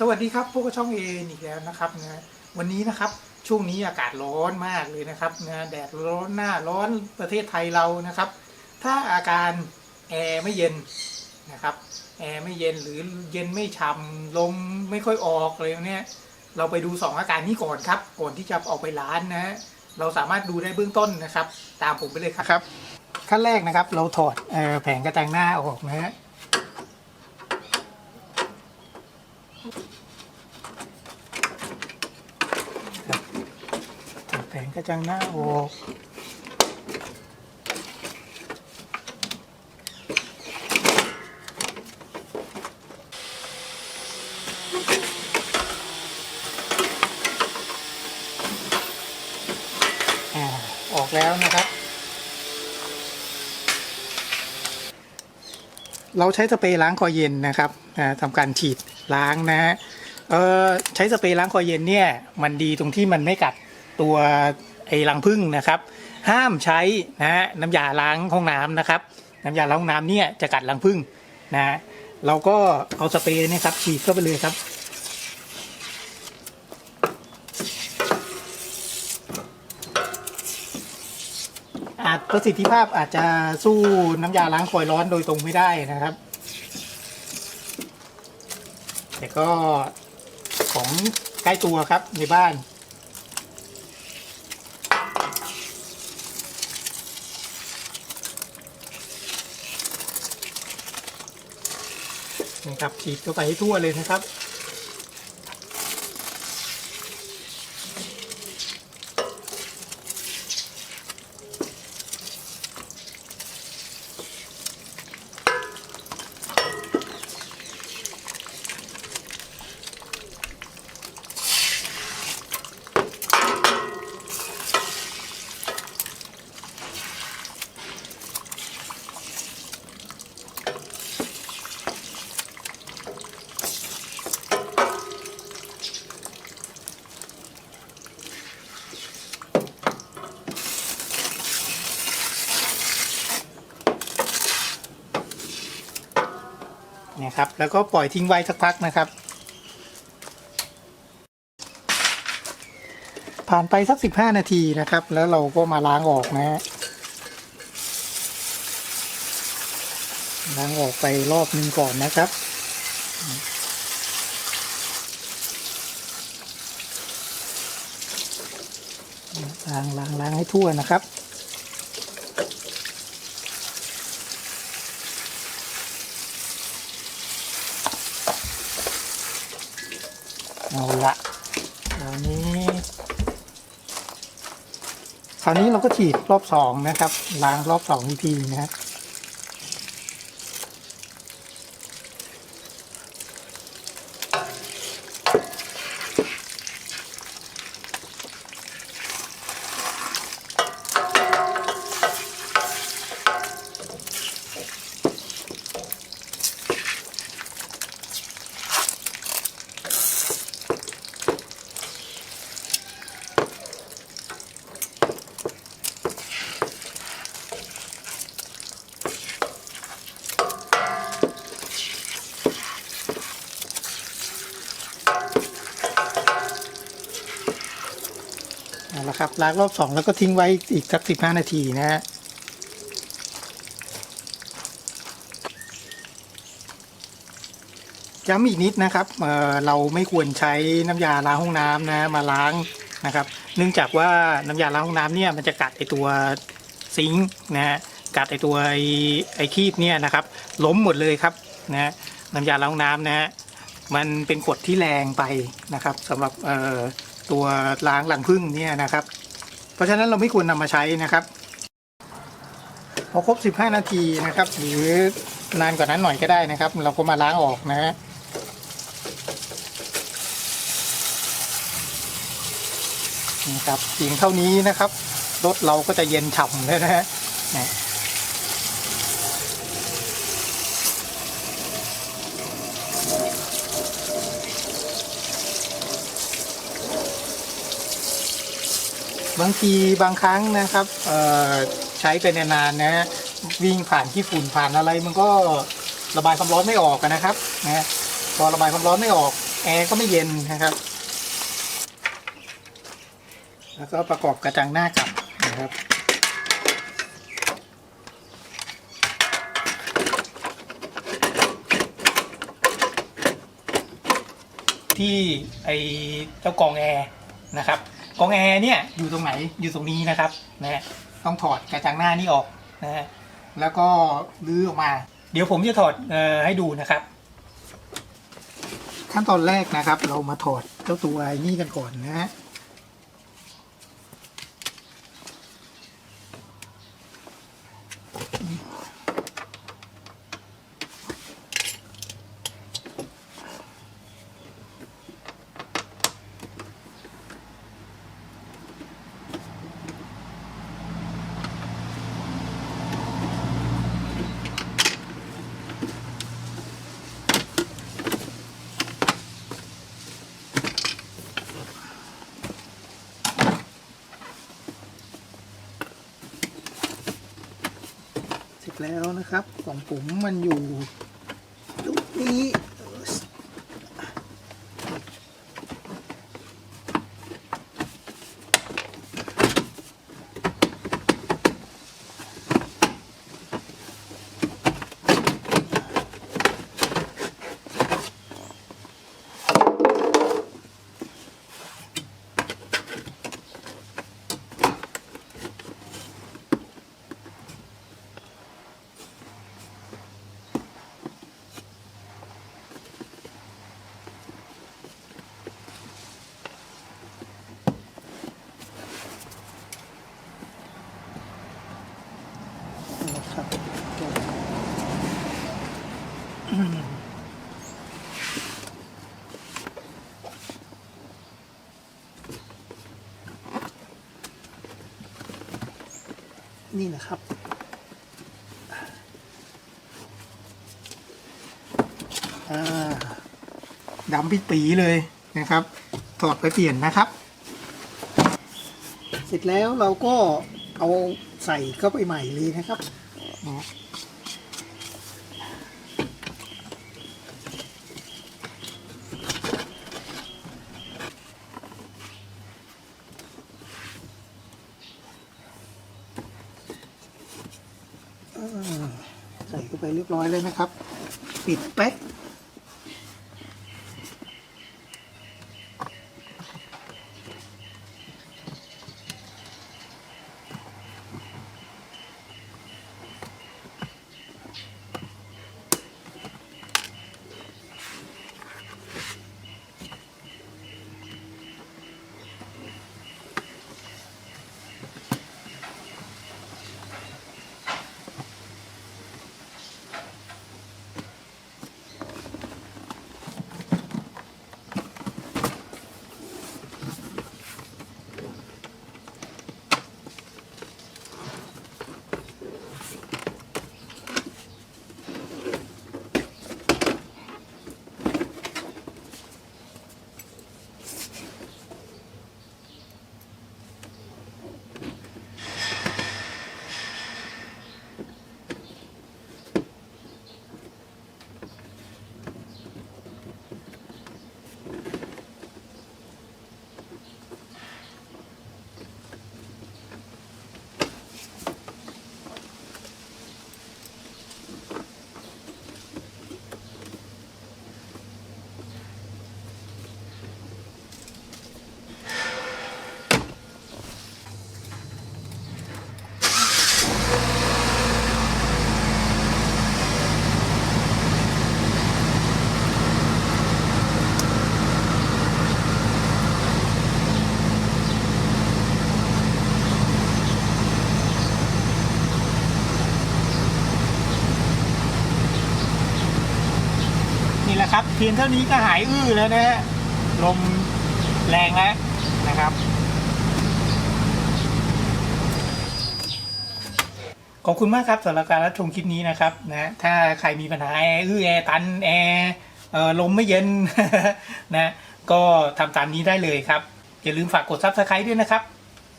สวัสดีครับพวกบช่องเออีกแล้วนะครับนะวันนี้นะครับช่วงนี้อากาศร้อนมากเลยนะครับนะแดดร้อนหน้าร้อนประเทศไทยเรานะครับ ถ้าอาการแอร์ไม่เย็นนะครับแอร์ไม่เย็นหรือเย็นไม่ฉ่ำลมไม่ค่อยออกอะไรเนี้ยเราไปดูสองอาการนี้ก่อนครับก่อนที่จะออกไปร้านนะเราสามารถดูได้เบื้องต้นนะครับ ตามผมไปเลยครับขั้นแรกนะครับ เราถอดเอ่อแผงกระจังหน้าออกนะฮะ ถอดแผงก ระจังหน้าออกออกแล้วนะครับ เราใช้สเปรย์ล้างคอเย็นนะครับอ่าทำการฉีดล้างนะฮะใช้สเปรย์ล้างคอเย็นเนี่ย มันดีตรงที่มันไม่กัดตัว ไอ้รังผึ้งนะครับ ห้ามใช้นะฮะน้ำยาล้างห้องน้ำนะครับ น้ำยาล้างห้องน้ำเนี่ยจะกัดรังผึ้งนะฮะเราก็เอาสเปรย์เนะครับฉีดเข้าไปเลยครับอาจประสิทธิภาพอาจจะสู้น้ำยาล้างคอยร้อนโดยตรงไม่ได้นะครับ แต่ก็ของใกล้ตัวครับในบ้าน นะครับฉีดเข้าไปให้ทั่วเลยนะครับ เนี่ยครับ แล้วก็ปล่อยทิ้งไว้สักพักนะครับ ผ่านไปสักสิบห้านาทีนะครับ แล้วเราก็มาล้างออกนะฮะล้างออกไปรอบนึงก่อนนะครับล้างล้างล้างให้ทั่วนะครับ เอาละคราวนี้ คราวนี้เราก็ฉีดรอบสองนะครับ ล้างรอบสองอีกทีนะครับ ละครับล้างรอบสองแล้วก็ทิ้งไว้อีกสักสิบห้านาทีนะฮะย้ำอีกนิดนะครับเเราไม่ควรใช้น้ำยาล้างห้องน้ำนะมาล้างนะครับ เนื่องจากว่าน้ำยาล้างห้องน้ำเนี่ยมันจะกัดไอตัวซิงค์นะฮะกัดไอตัวไอไอคีบเนี่ยนะครับ ล้มหมดเลยครับนะฮะน้ำยาล้างห้องน้ำนะฮะมันเป็นกดที่แรงไปนะครับสำหรับเออ ตัวล้างหลังพึ่งเนี่ยนะครับ เพราะฉะนั้นเราไม่ควรนำมาใช้นะครับ พอครบ 15 นาทีนะครับ หรือนานกว่านั้นหน่อยก็ได้นะครับ เราก็มาล้างออกนะฮะนี่ครับเพียงเท่านี้นะครับรถเราก็จะเย็นฉ่ำเลยนะฮะ บางทีบางครั้งนะครับใช้ไปนานๆนะวิ่งผ่านที่ฝุ่นผ่านอะไรมันก็ระบายความร้อนไม่ออกนะครับนะพอระบายความร้อนไม่ออกแอแอร์ก็ไม่เย็นนะครับ แล้วก็ประกอบกระจังหน้ากลับนะครับที่ไอเจ้ากองแอร์นะครับ กองแอร์เนี่ยอยู่ตรงไหนอยู่ตรงนี้นะครับนะต้องถอดกระจังหน้านี่ออกนะแล้วก็รื้อออกมา เดี๋ยวผมจะถอดออให้ดูนะครับ ขั้นตอนแรกนะครับ เรามาถอดเจ้าตัวไอ้นี่กันก่อนนะฮะ แล้วนะครับ ของผมมันอยู่ตรงนี้นะครับ นี่นะครับ ดำปิดปีเลยนะครับ ถอดไปเปลี่ยนนะครับ เสร็จแล้วเราก็เอาใส่เข้าไปใหม่เลยนะครับนะอ่าใส่เข้า ไปเรียบร้อยเลยนะครับ ปิดแป๊ก เพียงเท่านี้ก็หายอื้อแล้วนะฮะลมแรงแล้วนะครับ ขอบคุณมากครับสำหรับการรับชมคลิปนี้นะครับนะถ้าใครมีปัญหาแอร์อื้อแอร์ตันแอร์เอ่อลมไม่เย็นนะก็ทำตามนี้ได้เลยครับ อย่าลืมฝากกด subscribe ด้วยนะครับ